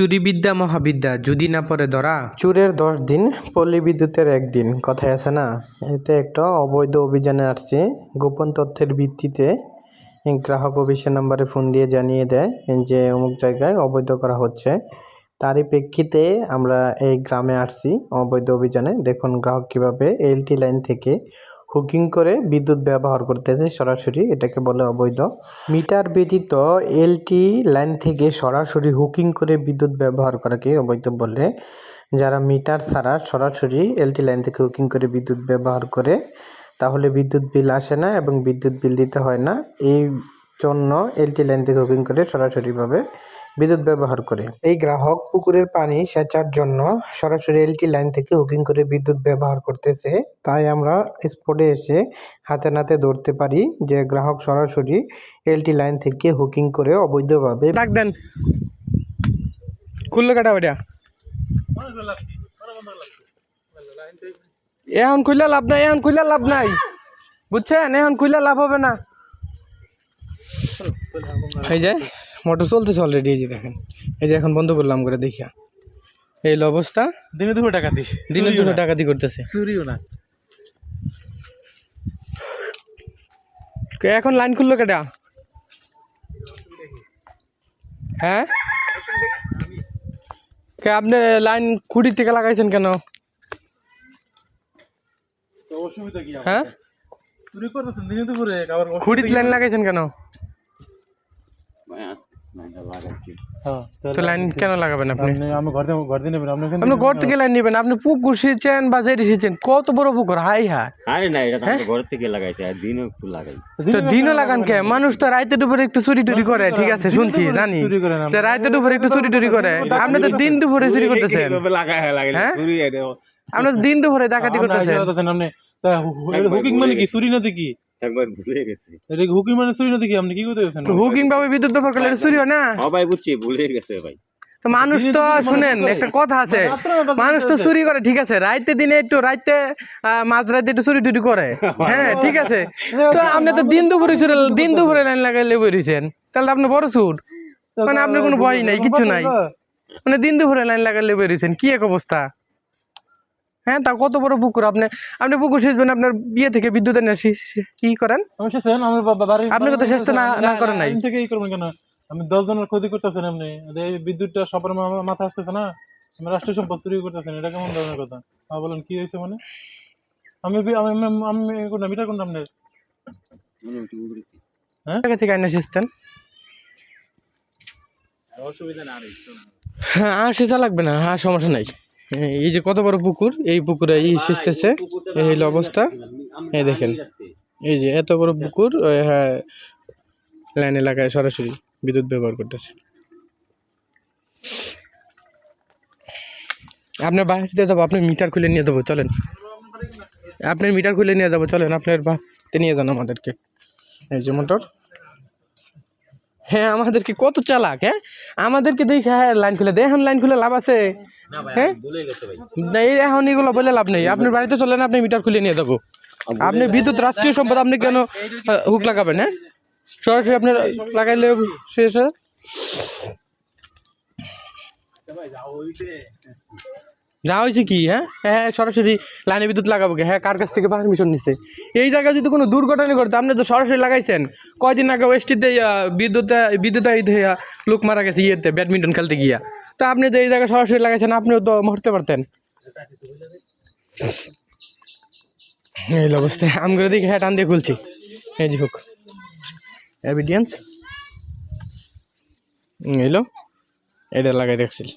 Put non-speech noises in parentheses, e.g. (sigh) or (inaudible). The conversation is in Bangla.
চুরিবিদ্যা মহাবিদ্যা, যদি না পরে ধরা। চুরের দশ দিন পল্লী বিদ্যুতের একদিন কথায় আছে না? এতে একটা অবৈধ অভিযানে আসছে। গোপন তথ্যের ভিত্তিতে গ্রাহক অফিসের নাম্বারে ফোন দিয়ে জানিয়ে দেয় যে, অমুক জায়গায় অবৈধ করা হচ্ছে। তারই প্রেক্ষিতে আমরা এই গ্রামে আসছি অবৈধ অভিযানে। দেখুন গ্রাহক কীভাবে এলটি লাইন থেকে হুকিং করে বিদ্যুৎ ব্যবহার করতেছে সরাসরি, এটাকে বলে অবৈধ। মিটার ব্যতীত এলটি লাইন থেকে সরাসরি হুকিং করে বিদ্যুৎ ব্যবহার করাকে অবৈধ বলে। যারা মিটার ছাড়া সরাসরি এলটি লাইন থেকে হুকিং করে বিদ্যুৎ ব্যবহার করে, তাহলে বিদ্যুৎ বিল আসে না এবং বিদ্যুৎ বিল দিতে হয় না। এই জন্য এলটি লাইন থেকে হুকিং করে সরাসরিভাবে বিদ্যুৎ ব্যবহার করে। এই গ্রাহক পুকুরের পানি সেচার জন্য সরাসরি এলটি লাইন থেকে হুকিং করে বিদ্যুৎ ব্যবহার করতেছে। তাই আমরা স্পটে এসে হাতে নাতে ধরতে পারি যে গ্রাহক সরাসরি এলটি লাইন থেকে হুকিং করে অবৈধভাবে ডাক দেন। খুললো কাটা ওটা এখন খুললে লাভ নাই এখন খুললে লাভ নাই। বুঝছেন? এখন খুললে লাভ হবে না। এই যে মোটর চলতেছে অলরেডি এই যে দেখেন। এই যে এখন বন্ধ করলাম করে দেখিয়া। এই অবস্থা। দিনে দুপুর টাকা দিই দিনে দুটো টাকা দি করতেছে। চুরিও না। কে এখন লাইন খুললো কেটা হ্যাঁ? কে আপনি লাইন খুঁড়ি থেকে লাগাইছেন কেন? তো অসুবিধা কি হ্যাঁ? চুরি করতেছেন দিনে দুপুরে। আবার খুঁড়িতে লাইন লাগাইছেন কেন? তো লাইন কেন লাগাবেন আপনি? আপনি আমি ঘর ঘর দিয়ে নেবেন আপনি আপনি ঘর থেকে লাইন নেবেন আপনি পুকুর সেচেন বা যেটি সেচেন কত বড় পুকুর হাই হাই। আরে না এটা তো ঘর থেকে লাগাইছে আর দিনও একটু লাগাই। তো দিনও লাগান কে? মানুষ তো রাইতে দুপুরে একটু চুরি টুরি করে ঠিক আছে শুনছি জানি। চুরি করে তো রাইতে দুপুরে একটু চুরি টুরি করে। আপনি তো দিন দুপুরে চুরি করতেছেন। লাগাই হ্যাঁ? চুরি আপনি দিন দুপুরে ডাকাতি আপনি করতেছেন। আপনি হুকিং মানে কি? চুরি না দেখি একবার ভুলে গেছি। এটা হুকিং মানে চুরি না দেখি আপনি কি করতে গেছেন? হুকিং ভাবে বিদ্যুৎ ব্যবহার করলে চুরি হয় না? ও ভাই বুঝছি ভুলে গেছে ভাই। তো মানুষ তো শুনেন একটা কথা আছে। মানুষ তো চুরি করে ঠিক আছে। রাইতে দিনে একটু রাইতে মাঝ রাইতে একটু চুরি টুরি করে। হ্যাঁ (laughs) ঠিক আছে। তো আপনি তো দিন দুপুরে চুরি দিন দুপুরে লাইন লাগাইলে বেরিয়েছেন তাহলে তো আপনি বড় চুর। মানে আপনার কোনো ভয় নাই কিছু নাই। মানে দিন দুপুরে লাইন লাগাইলে বেরিয়েছেন কি এক অবস্থা? হ্যাঁ তা কত বড় পুকুর? আপনি আপনি পুকুর সেচবেন আপনার বিয়ে থেকে বিদ্যুৎ এনে কি করেন? আমার আপনি তো শেষ না- না করেন নাই। আমি থেকে এই করবেন কেন? আমি দশ জনের ক্ষতি করতেছেন আপনি এই বিদ্যুৎটা সবার মা- মাথায় আসতেছে না? আমি রাষ্ট্রীয় সম্পদ চুরি করতেছেন এটা কেমন ধরনের কথা? হ্যাঁ বলেন কি হয়েছে মানে? আমি আমি আমি- কোনটা মিটার কোনটা আপনার? জায়গা থেকে হ্যাঁ আর সেচা লাগবে না আর সমস্যা নাই। এই যে কত বড় পুকুর এই পুকুরে এই সেচতেছে। এই হলো অবস্থা। এই দেখেন। এই যে এত বড় পুকুর হ্যাঁ লাইন এলাকায় সরাসরি বিদ্যুৎ ব্যবহার করতেছে। আপনার বাড়িতে যাব আপনি মিটার খুলে নিয়ে দেবো চলেন। আপনার মিটার খুলে নিয়ে যাব চলেন আপনার বাড়িতে নিয়ে যান আমাদেরকে। এই যে মোটর। হ্যাঁ আমাদেরকে কত চালাক হ্যাঁ? আমাদেরকে দেখে হ্যাঁ লাইন খুলে দে এখন লাইন খুলে লাভ আছে। হ্যাঁ? না, এই এখন এগুলো বলে লাভ নেই। আপনার বাড়িতে চলেন আপনি মিটার খুলে নিয়ে যাব। আপনি বিদ্যুৎ রাষ্ট্রীয় সম্পদ আপনি কেন হুক লাগাবেন হ্যাঁ? সরাসরি আপনার লাগাইলে শেষ হয়। যা হয়েছে কি হ্যাঁ? হ্যাঁ সরাসরি লাইনে বিদ্যুৎ লাগাবো কি? হ্যাঁ কার কাছ থেকে পারমিশন নিচ্ছে এই জায়গায় যদি কোনো দুর্ঘটনা করতে আপনি তো সরাসরি লাগাইছেন। কয়দিন আগে ওয়েস্টিতে বিদ্যুৎ বিদ্যুৎ লোক মারা গেছে ইয়েতে ব্যাডমিন্টন খেলতে গিয়া। তা আপনি তো এই জায়গায় সরাসরি লাগাইছেন, আপনিও তো মরতে পারতেন। এই অবস্থায় অবস্থা। আমগুলো দিকে হ্যাঁ টান দিয়ে খুলছি। এই যে হোক। এভিডিয়েন্স এলো এটা লাগাই রাখছিল